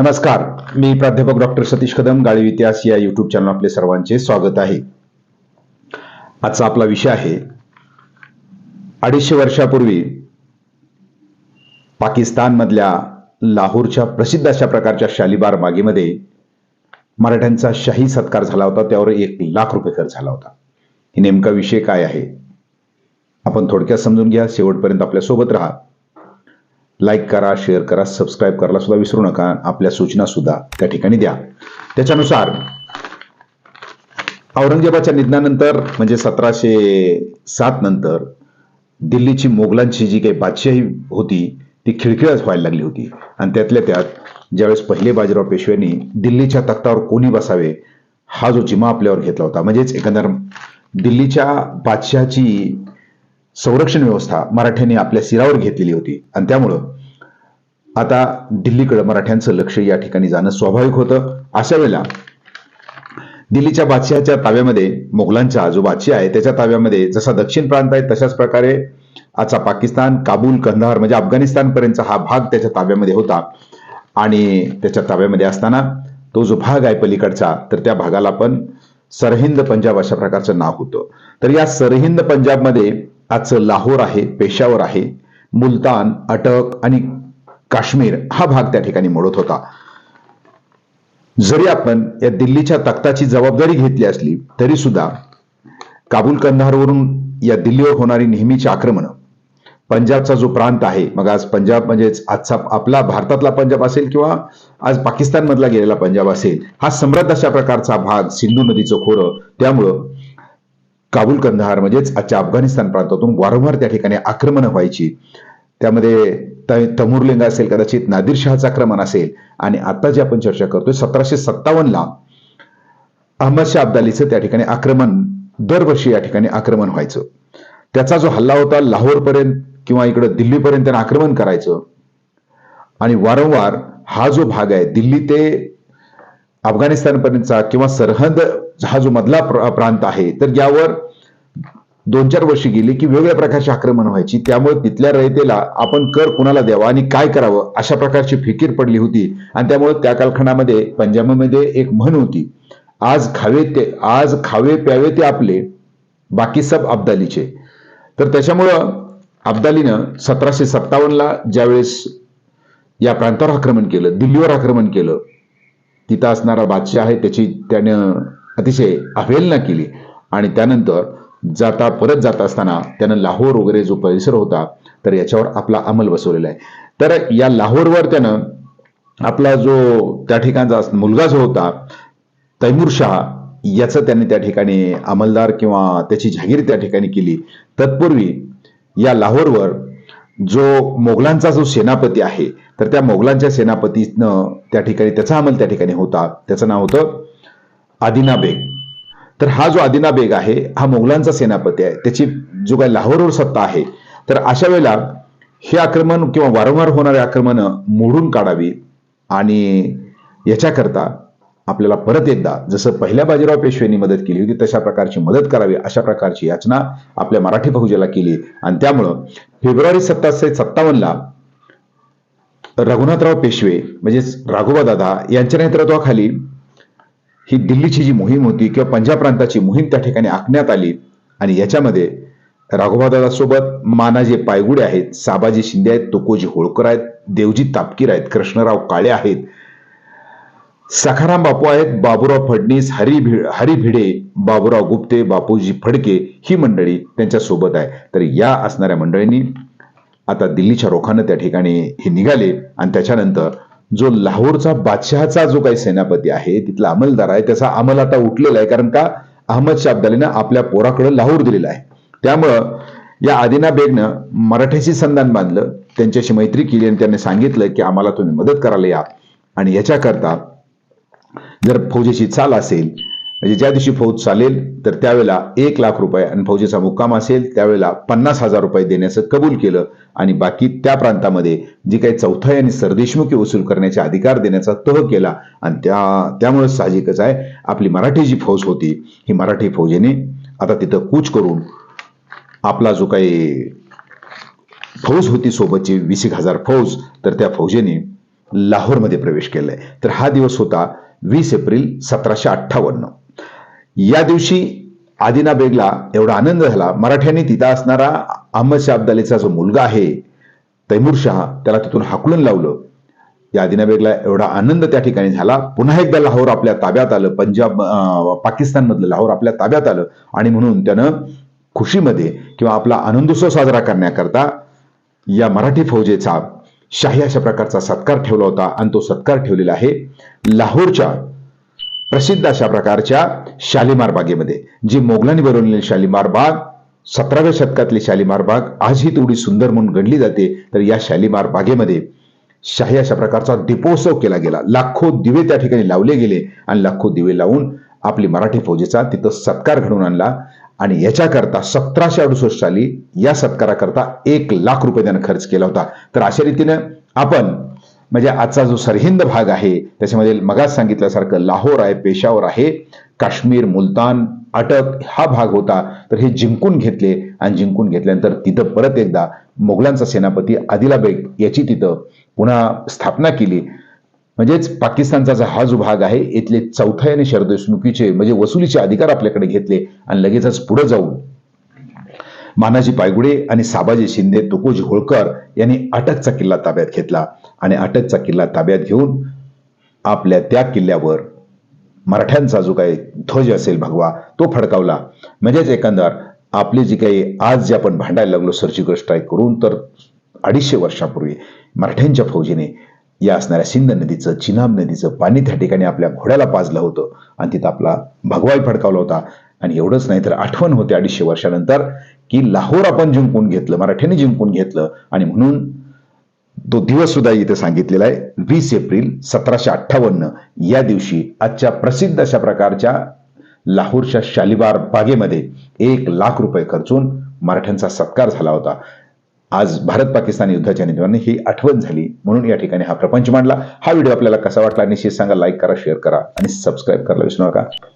नमस्कार. मी प्राध्यापक डॉक्टर सतीश कदम गाळी इतिहास या युट्यूब चॅनल आपले सर्वांचे स्वागत आहे. आजचा आपला विषय आहे अडीचशे वर्षापूर्वी पाकिस्तानमधल्या लाहोरच्या प्रसिद्ध अशा प्रकारच्या शालिबार बागेमध्ये मराठ्यांचा शाही सत्कार झाला होता. त्यावर एक लाख रुपये खर्च झाला होता. हे नेमका विषय काय आहे? आपण थोडक्यात समजून घ्या. शेवटपर्यंत आपल्यासोबत राहा. लाईक करा शेअर करा सबस्क्राईब करायला सुद्धा विसरू नका. आपल्या सूचना सुद्धा त्या ठिकाणी द्या. त्याच्यानुसार औरंगजेबाच्या निधनानंतर म्हणजे सतराशे सात नंतर दिल्लीची मोगलांची जी काही बादशाही होती ती खिळखिळच व्हायला लागली होती. आणि त्यातल्या त्यात ज्यावेळेस पहिले बाजीराव पेशव्यांनी दिल्लीच्या तख्तावर कोणी बसावे हा जो जिमा आपल्यावर घेतला होता. म्हणजेच एकंदर दिल्लीच्या बादशहाची संरक्षण व्यवस्था मराठ्यांनी आपल्या सिरावर घेतलेली होती. आणि त्यामुळं आता दिल्लीकडे मराठ्यांचं लक्ष या ठिकाणी जाणं स्वाभाविक होतं. अशा वेळेला दिल्लीच्या बादशहाच्या ताब्यामध्ये मोगलांचा जो बादशाह आहे त्याच्या ताब्यामध्ये जसा दक्षिण प्रांत आहे तशाच प्रकारे आजचा पाकिस्तान काबूल कंधार म्हणजे अफगाणिस्तानपर्यंतचा हा भाग त्याच्या ताब्यामध्ये होता. आणि त्याच्या ताब्यामध्ये असताना तो जो भाग आहे पलीकडचा तर त्या भागाला पण सरहिंद पंजाब अशा प्रकारचं नाव होतं. तर या सरहिंद पंजाबमध्ये आजचं लाहोर आहे पेशावर आहे. मुलतान अटक आणि काश्मीर हा भाग त्या ठिकाणी मोडत होता. जरी आपण या दिल्लीच्या तख्ताची जबाबदारी घेतली असली तरी सुद्धा काबूल कंधारवरून या दिल्लीवर होणारी नेहमीची आक्रमणं पंजाबचा जो प्रांत आहे मग आज पंजाब म्हणजेच आजचा आपला भारतातला पंजाब असेल किंवा आज पाकिस्तानमधला गेलेला पंजाब असेल हा सम्राट अशा प्रकारचा भाग सिंधू नदीचं खोरं त्यामुळं काबूल कंदहार म्हणजेच आजच्या अफगाणिस्तान प्रांतातून वारंवार त्या ठिकाणी आक्रमणं व्हायची. त्यामध्ये तमुरलिंग असेल कदाचित नादिर शहाचं आक्रमण असेल आणि आता जे आपण चर्चा करतोय सतराशे सत्तावन्नला अहमदशाह अहमद शाह अब्दालीचं त्या ठिकाणी आक्रमण दरवर्षी या ठिकाणी आक्रमण व्हायचं. त्याचा जो हल्ला होता लाहोरपर्यंत किंवा इकडं दिल्लीपर्यंत त्यांना आक्रमण करायचं. आणि वारंवार हा जो भाग आहे दिल्ली ते अफगाणिस्तानपर्यंतचा किंवा सरहद हा जो मधला प्र- प्रांत आहे तर यावर दोन चार वर्षी गेली की वेगवेगळ्या प्रकारची आक्रमण व्हायची त्यामुळे तिथल्या रयतेला आपण कर कुणाला द्यावा आणि काय करावं अशा प्रकारची फिकीर पडली होती. आणि त्यामुळे त्या कालखंडामध्ये पंजाबमध्ये एक म्हण होती आज खावे ते आज खावे प्यावे ते आपले बाकी सब अब्दालीचे. तर त्याच्यामुळं अब्दालीनं सतराशे सत्तावन्नला ज्यावेळेस या प्रांतावर आक्रमण केलं दिल्लीवर आक्रमण केलं तिथं असणारा बादशाह आहे त्याची त्यानं अतिशय अवहेलना केली. आणि त्यानंतर जाता परत जात असताना त्यानं लाहोर वगैरे जो परिसर होता तर याच्यावर आपला अंमल बसवलेला आहे. तर या लाहोरवर त्यानं आपला जो त्या ठिकाणचा मुलगा जो होता तैमूर शाह याचं त्यांनी त्या ठिकाणी अंमलदार किंवा त्याची जहागीर त्या ठिकाणी केली. तत्पूर्वी या लाहोरवर जो मोगलांचा जो सेनापती आहे तर त्या मोगलांच्या सेनापतीनं त्या ठिकाणी त्याचा अंमल त्या ठिकाणी होता. त्याचं नाव होतं आदिना बेग. तर हा जो आदिना बेग आहे हा मोगलांचा सेनापती आहे. त्याची जो काही लाहोरवर सत्ता आहे तर अशा वेळेला हे आक्रमण किंवा वारंवार होणारे आक्रमणं मोडून काढावी आणि याच्याकरता आपल्याला परत एकदा जसं पहिल्या बाजीराव पेशव्यांनी मदत केली होती तशा प्रकारची मदत करावी अशा प्रकारची याचना आपल्या मराठी बहुजेला केली. आणि त्यामुळं फेब्रुवारी सतराशे सत्तावन्नला रघुनाथराव पेशवे म्हणजेच राघोबा दादा यांच्या नेतृत्वाखाली ही दिल्लीची जी मोहीम होती किंवा पंजाब प्रांताची मोहीम त्या ठिकाणी आखण्यात आली आणि याच्यामध्ये राघोबा सोबत मानाजी पायगुडे आहेत साबाजी शिंदे आहेत तुकोजी होळकर आहेत देवजी तापकीर आहेत कृष्णराव काळे आहेत सखाराम बापू आहेत बाबूराव फडणीस हरी भिड हरी भिडे बाबूराव गुप्ते बापूजी फडके ही मंडळी त्यांच्यासोबत आहे. तर या असणाऱ्या मंडळींनी आता दिल्लीच्या रोखानं त्या ठिकाणी हे निघाले आणि त्याच्यानंतर जो लाहोरचा बादशहाचा जो काही सेनापती आहे तिथला अंमलदार आहे त्याचा अंमल आता उठलेला आहे कारण का अहमद शाह अब्दालीनं आपल्या पोराकडे लाहोर दिलेला आहे. त्यामुळं या आदिना बेगनं मराठ्याशी संधान बांधलं त्यांच्याशी मैत्री केली आणि त्यांनी सांगितलं की आम्हाला तुम्ही मदत करायला या. आणि याच्याकरता जर फौजेची चाल असेल म्हणजे ज्या दिवशी फौज चालेल तर त्यावेळेला एक लाख रुपये आणि फौजेचा मुक्काम असेल त्यावेळेला पन्नास हजार रुपये देण्याचं कबूल केलं आणि बाकी त्या प्रांतामध्ये जी काही चौथाई आणि सरदेशमुखी वसूल करण्याचे अधिकार देण्याचा तह केला आणि त्या त्यामुळे साहजिकच आहे आपली मराठी जी फौज होती ही मराठी फौजेने आता तिथं कूच करून आपला जो काही फौज होती सोबतची वीस एक हजार फौज तर त्या फौजेने लाहोरमध्ये प्रवेश केलाय. तर हा दिवस होता वीस एप्रिल सतराशे अठ्ठावन्न. या दिवशी आदिना बेगला एवढा आनंद झाला. मराठ्यांनी तिथं असणारा अहमद शाह अब्दालीचा जो मुलगा आहे तैमूर शहा त्याला तिथून हाकलून लावलं. या आदिना बेगला एवढा आनंद त्या ठिकाणी झाला. पुन्हा एकदा लाहोर आपल्या ताब्यात आलं. पंजाब पाकिस्तानमधलं लाहोर आपल्या ताब्यात आलं. आणि म्हणून त्यानं खुशीमध्ये किंवा आपला आनंदोत्सव साजरा करण्याकरता या मराठी फौजेचा शाही अशा प्रकारचा सत्कार ठेवला होता आणि तो सत्कार ठेवलेला आहे. लाहोरच्या प्रसिद्ध अशा प्रकारच्या शालिमार बागेमध्ये जी मोगलांनी बनवलेली शालिमार बाग सतराव्या शतकातली शालिमार बाग आजही तेवढी सुंदर म्हणून गणली जाते. तर या शालिमार बागेमध्ये शाही अशा प्रकारचा दीपोत्सव केला गेला. लाखो दिवे त्या ठिकाणी लावले गेले आणि लाखो दिवे लावून आपली मराठी फौजेचा तिथं सत्कार घडवून आणला. आणि याच्याकरता सतराशे अडुसष्ट साली या सत्काराकरता एक लाख रुपये त्यानं खर्च केला होता. तर अशा रीतीनं आपण म्हणजे आजचा जो सरहिंद भाग आहे त्याच्यामध्ये मगाच सांगितल्यासारखं लाहोर आहे पेशावर आहे काश्मीर मुलतान अटक हा भाग होता. तर हे जिंकून घेतले आणि जिंकून घेतल्यानंतर तिथं परत एकदा मोगलांचा सेनापती आदिलाबेग याची तिथं पुन्हा स्थापना केली. म्हणजेच पाकिस्तानचा जो हा जो भाग आहे इथले चौथ्या आणि शरदेशमुखीचे म्हणजे वसुलीचे अधिकार आपल्याकडे घेतले आणि लगेचच पुढे जाऊन मानाजी पायगुडे आणि साबाजी शिंदे तुकोजी होळकर यांनी अटकचा किल्ला ताब्यात घेतला आणि अटकचा किल्ला ताब्यात घेऊन आपल्या त्या किल्ल्यावर मराठ्यांचा जो काही ध्वज असेल भगवा तो फडकावला. म्हणजेच एकंदर आपली जी काही आज जे आपण भांडायला लागलो सर्जिकल स्ट्राईक करून तर अडीचशे वर्षापूर्वी मराठ्यांच्या फौजीने या असणाऱ्या सिंध नदीचं चिनाब नदीचं पाणी त्या ठिकाणी आपल्या घोड्याला पाजलं होतं आणि तिथं आपला भगवाही फडकावला होता. आणि एवढंच नाही तर आठवण होते अडीचशे वर्षानंतर की लाहोर आपण जिंकून घेतलं मराठ्यांनी जिंकून घेतलं. आणि म्हणून तो दिवस सुद्धा इथे सांगितलेला आहे वीस एप्रिल सतराशे अठ्ठावन्न. या दिवशी आजच्या प्रसिद्ध अशा प्रकारच्या लाहोरच्या शालिबार बागेमध्ये एक लाख रुपये खर्चून मराठ्यांचा सत्कार झाला होता. आज भारत पाकिस्तान युद्धाच्या निमित्ताने ही आठवण झाली. म्हणून या ठिकाणी हा प्रपंच मांडला. हा व्हिडिओ आपल्याला कसा वाटला निश्चित सांगा लाईक करा शेअर करा आणि सबस्क्राईब करायला विसरू नका.